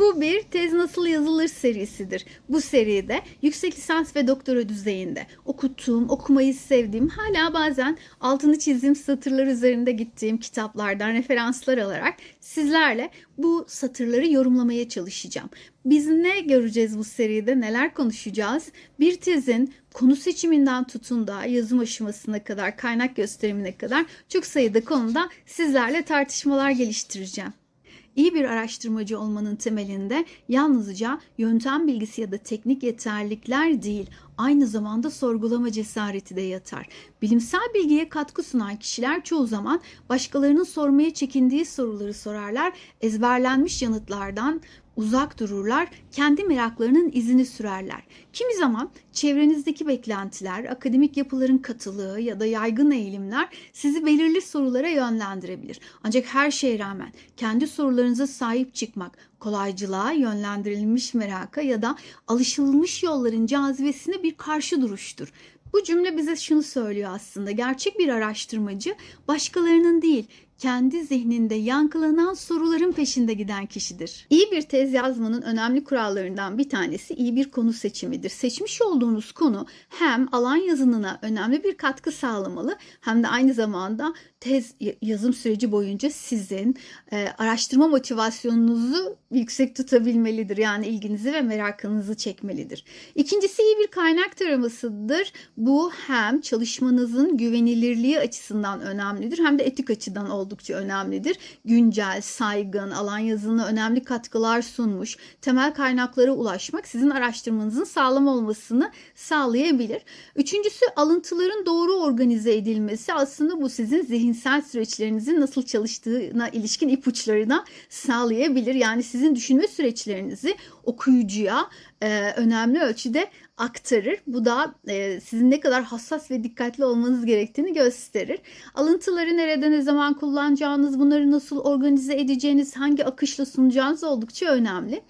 Bu bir tez nasıl yazılır serisidir. Bu seride yüksek lisans ve doktora düzeyinde okuttuğum, okumayı sevdiğim, hala bazen altını çizdiğim satırlar üzerinde gittiğim kitaplardan referanslar alarak sizlerle bu satırları yorumlamaya çalışacağım. Biz ne göreceğiz bu seride, neler konuşacağız? Bir tezin konu seçiminden tutun da yazım aşamasına kadar, kaynak gösterimine kadar çok sayıda konuda sizlerle tartışmalar geliştireceğim. İyi bir araştırmacı olmanın temelinde yalnızca yöntem bilgisi ya da teknik yeterlilikler değil, aynı zamanda sorgulama cesareti de yatar. Bilimsel bilgiye katkı sunan kişiler çoğu zaman başkalarının sormaya çekindiği soruları sorarlar, ezberlenmiş yanıtlardan uzak dururlar, kendi meraklarının izini sürerler. Kimi zaman çevrenizdeki beklentiler, akademik yapıların katılığı ya da yaygın eğilimler sizi belirli sorulara yönlendirebilir. Ancak her şeye rağmen kendi sorularınıza sahip çıkmak, kolaycılığa, yönlendirilmiş meraka ya da alışılmış yolların cazibesine bir karşı duruştur. Bu cümle bize şunu söylüyor aslında. Gerçek bir araştırmacı başkalarının değil, kendi zihninde yankılanan soruların peşinde giden kişidir. İyi bir tez yazmanın önemli kurallarından bir tanesi iyi bir konu seçimidir. Seçmiş olduğunuz konu hem alan yazınına önemli bir katkı sağlamalı hem de aynı zamanda tez yazım süreci boyunca sizin e, araştırma motivasyonunuzu yüksek tutabilmelidir. Yani ilginizi ve merakınızı çekmelidir. İkincisi iyi bir kaynak taramasıdır. Bu hem çalışmanızın güvenilirliği açısından önemlidir hem de etik açıdan oldukça önemlidir. Güncel, saygın, alan yazına önemli katkılar sunmuş, temel kaynaklara ulaşmak sizin araştırmanızın sağlam olmasını sağlayabilir. Üçüncüsü alıntıların doğru organize edilmesi aslında bu sizin zihinsel süreçlerinizin nasıl çalıştığına ilişkin ipuçlarına sağlayabilir. Yani sizin düşünme süreçlerinizi okuyucuya e, önemli ölçüde aktarır. Bu da e, sizin ne kadar hassas ve dikkatli olmanız gerektiğini gösterir. Alıntıları nerede ne zaman kullanacağınız, bunları nasıl organize edeceğiniz, hangi akışla sunacağınız oldukça önemli.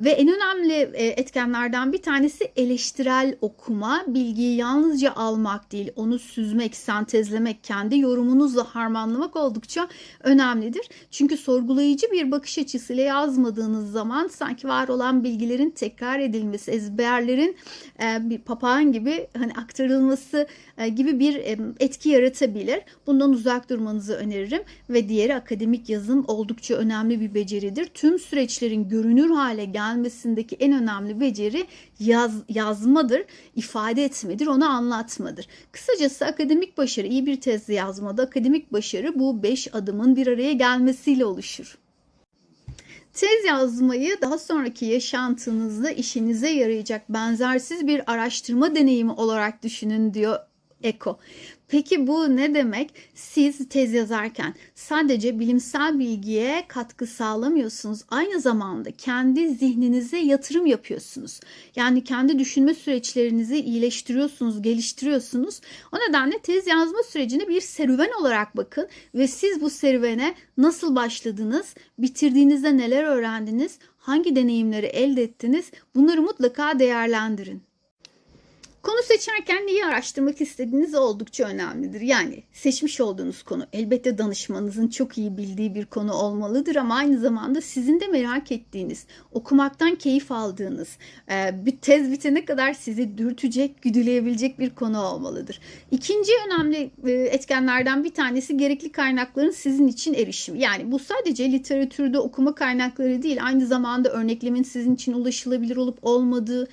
Ve en önemli e, etkenlerden bir tanesi eleştirel okuma. Bilgiyi yalnızca almak değil, onu süzmek, sentezlemek, kendi yorumunuzla harmanlamak oldukça önemlidir. Çünkü sorgulayıcı bir bakış açısıyla yazmadığınız zaman sanki var olan bilgilerin tekrar edilmesi, ezberlerin e, bir papağan gibi hani aktarılması e, gibi bir etki yaratabilir. Bundan uzak durmanızı öneririm ve diğeri akademik yazım oldukça önemli bir beceridir. Tüm süreçlerin görünür hale gelmesindeki en önemli beceri yaz, yazmadır, ifade etmedir, onu anlatmadır. Kısacası akademik başarı, iyi bir tez yazmada akademik başarı bu beş adımın bir araya gelmesiyle oluşur. Tez yazmayı daha sonraki yaşantınızda işinize yarayacak benzersiz bir araştırma deneyimi olarak düşünün diyor Eko. Peki bu ne demek? Siz tez yazarken sadece bilimsel bilgiye katkı sağlamıyorsunuz. Aynı zamanda kendi zihninize yatırım yapıyorsunuz. Yani kendi düşünme süreçlerinizi iyileştiriyorsunuz, geliştiriyorsunuz. O nedenle tez yazma sürecine bir serüven olarak bakın ve siz bu serüvene nasıl başladınız, bitirdiğinizde neler öğrendiniz, hangi deneyimleri elde ettiniz bunları mutlaka değerlendirin. Konu seçerken neyi araştırmak istediğiniz oldukça önemlidir. Yani seçmiş olduğunuz konu elbette danışmanınızın çok iyi bildiği bir konu olmalıdır ama aynı zamanda sizin de merak ettiğiniz, okumaktan keyif aldığınız, e, bir tez bitene kadar sizi dürtecek, güdüleyebilecek bir konu olmalıdır. İkinci önemli e, etkenlerden bir tanesi gerekli kaynakların sizin için erişimi. Yani bu sadece literatürde okuma kaynakları değil, aynı zamanda örneklemin sizin için ulaşılabilir olup olmadığı,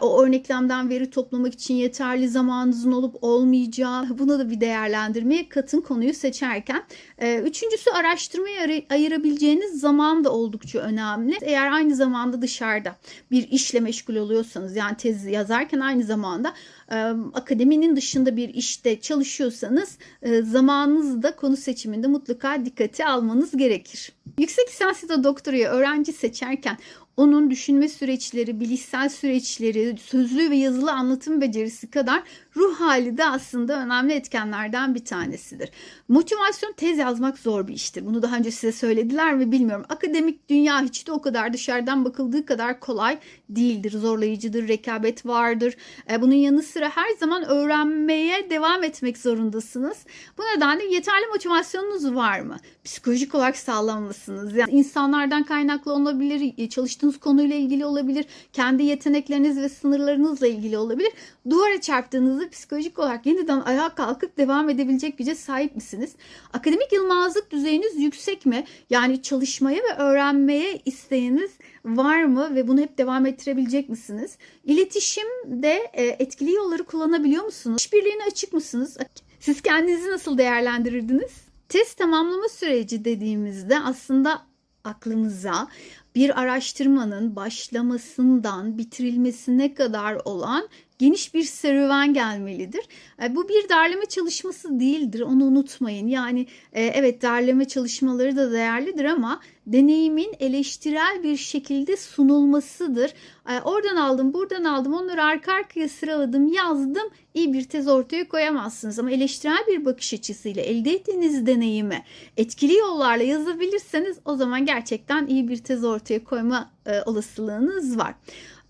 o örneklemden veri toplamak için yeterli zamanınızın olup olmayacağı bunu da bir değerlendirmeye katın konuyu seçerken. E, üçüncüsü araştırmaya ayırabileceğiniz zaman da oldukça önemli. Eğer aynı zamanda dışarıda bir işle meşgul oluyorsanız yani tezi yazarken aynı zamanda e, akademinin dışında bir işte çalışıyorsanız zamanınızı da konu seçiminde mutlaka dikkate almanız gerekir. Yüksek lisans ya da doktoraya öğrenci seçerken onun düşünme süreçleri, bilişsel süreçleri, sözlü ve yazılı anlatım becerisi kadar ruh hali de aslında önemli etkenlerden bir tanesidir. Motivasyon tez yazmak zor bir iştir. Bunu daha önce size söylediler mi bilmiyorum. Akademik dünya hiç de o kadar dışarıdan bakıldığı kadar kolay değildir. Zorlayıcıdır, rekabet vardır. E, Bunun yanı sıra her zaman öğrenmeye devam etmek zorundasınız. Bu nedenle yeterli motivasyonunuz var mı? Psikolojik olarak sağlam mısınız? Yani insanlardan kaynaklı olabilir, e, çalıştığınız konuyla ilgili olabilir, kendi yetenekleriniz ve sınırlarınızla ilgili olabilir. Duvara çarptığınızda psikolojik olarak yeniden ayağa kalkıp devam edebilecek güce sahip misiniz? Akademik yılmazlık düzeyiniz yüksek mi? Yani çalışmaya ve öğrenmeye isteğiniz var mı ve bunu hep devam ettirebilecek misiniz? İletişimde e, etkili yolları kullanabiliyor musunuz? İşbirliğine açık mısınız? Siz kendinizi nasıl değerlendirirdiniz? Test tamamlama süreci dediğimizde aslında aklımıza bir araştırmanın başlamasından bitirilmesine kadar olan geniş bir serüven gelmelidir. E, Bu bir derleme çalışması değildir. Onu unutmayın. Yani e, evet derleme çalışmaları da değerlidir ama deneyimin eleştirel bir şekilde sunulmasıdır. E, Oradan aldım, buradan aldım, onları arka arkaya sıraladım, yazdım. İyi bir tez ortaya koyamazsınız ama eleştirel bir bakış açısıyla elde ettiğiniz deneyimi etkili yollarla yazabilirseniz o zaman gerçekten iyi bir tez ortaya koyma olasılığınız var.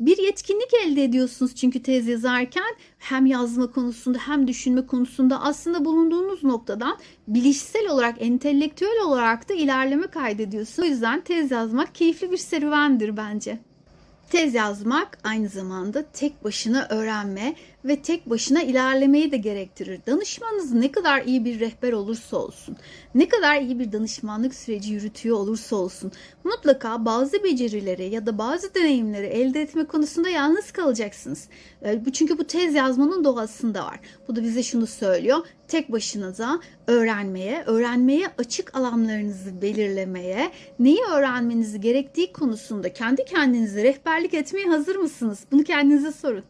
Bir yetkinlik elde ediyorsunuz çünkü tez yazarken hem yazma konusunda hem düşünme konusunda aslında bulunduğunuz noktadan bilişsel olarak, entelektüel olarak da ilerleme kaydediyorsunuz. O yüzden tez yazmak keyifli bir serüvendir bence. Tez yazmak aynı zamanda tek başına öğrenme ve tek başına ilerlemeyi de gerektirir. Danışmanınız ne kadar iyi bir rehber olursa olsun, ne kadar iyi bir danışmanlık süreci yürütüyor olursa olsun, mutlaka bazı becerileri ya da bazı deneyimleri elde etme konusunda yalnız kalacaksınız. E, bu Çünkü bu tez yazmanın doğasında var. Bu da bize şunu söylüyor. Tek başınıza öğrenmeye, öğrenmeye açık alanlarınızı belirlemeye, neyi öğrenmeniz gerektiği konusunda kendi kendinize rehberlik etmeye hazır mısınız? Bunu kendinize sorun.